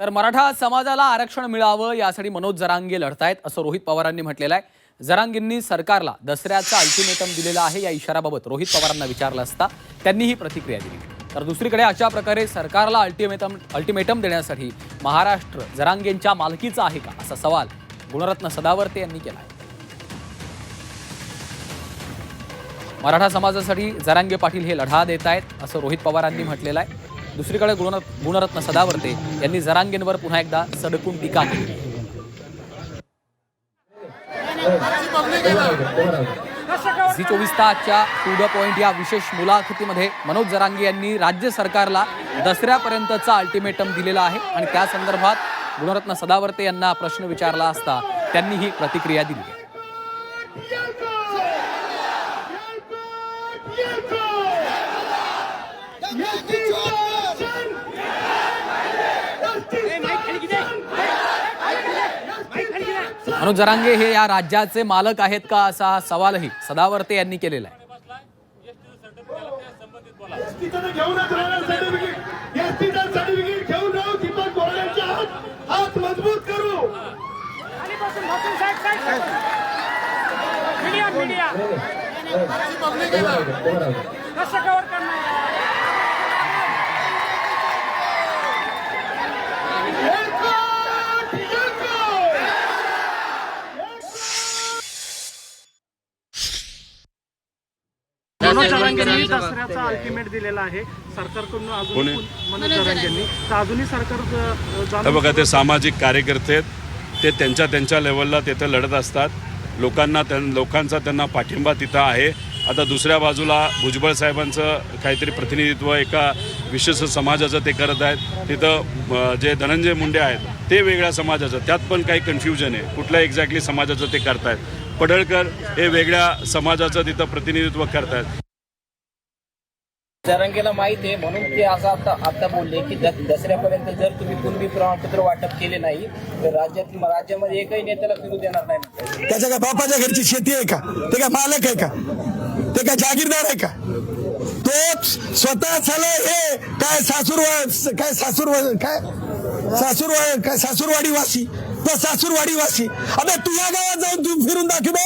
तर मराठा समाजाला आरक्षण मिळावं यासाठी मनोज जरांगे लढतायत असं रोहित पवारांनी म्हटलेलं आहे. जरांगेंनी सरकारला दसऱ्याचा अल्टिमेटम दिलेला आहे या इशाराबाबत रोहित पवारांना विचारलं असता त्यांनी ही प्रतिक्रिया दिली. तर दुसरीकडे अशा प्रकारे सरकारला अल्टिमेटम अल्टिमेटम देण्यासाठी महाराष्ट्र जरांगेंच्या मालकीचा आहे का असा सवाल गुणरत्न सदावर्ते यांनी केला आहे. मराठा समाजासाठी जरांगे पाटील हे लढा देत आहेत असं रोहित पवारांनी म्हटलेलं आहे. दुसरीकडे गुण गुणरत्न सदावर्ते यांनी जरांगेंवर पुन्हा एकदा सडकून टीका केली झी चोवीस तासच्या टू द पॉइंट या विशेष मुलाखतीमध्ये मनोज जरांगे यांनी राज्य सरकारला दसऱ्यापर्यंतचा अल्टिमेटम दिलेला आहे आणि त्या संदर्भात गुणरत्न सदावर्ते यांना प्रश्न विचारला असता त्यांनी ही प्रतिक्रिया दिली आहे मनोज जरांगे हे या राज्याचे मालक आहेत का असा सवालही सदावर्ते यांनी केलेला आहे मनोज जरांगेंनी दसऱ्याचा अल्टिमेट दिलेला आहे. सरकारकडून अजून कोणी? मनोज जरांगेंनी तर अजूनही सरकार ज- हे जाणून बघा ते सामाजिक कार्यकर्ते आहेत. ते त्यांच्या त्यांच्या लेवलला तिथं लढत असतात. लोकांना त्यां लोकांचा त्यांना पाठिंबा तिथं आहे. आता दुसऱ्या बाजूला भुजबळ साहेबांचं काहीतरी प्रतिनिधित्व एका विशेष समाजाचं ते करत आहेत. तिथं अं, जे धनंजय मुंडे आहेत ते वेगळ्या समाजाचं त्यात पण काही कन्फ्युजन आहे. कुठल्या एक्झॅक्टली समाजाचं ते करतायत. पडळकर हे वेगळ्या समाजाचं तिथं प्रतिनिधित्व करतायत. जरांगेला माहीत आहे म्हणून ते असं आता आता बोलले की दसऱ्यापर्यंत जर तुम्ही कुणबी प्रमाणपत्र वाटप केले नाही तर राज्यात राज्यामध्ये एकही नेत्याला फिरू देणार नाही त्याच्या काय बापाच्या घरची शेती आहे का? ते काय मालक आहे का? ते काय जागीरदार आहे का? तो स्वतः झालं हे काय सासूर काय सासूर काय? सासूर काय सासूरवाडी वासी तो सासूरवाडी वासी. आता तुझ्या गावात जाऊन तू फिरून दाखव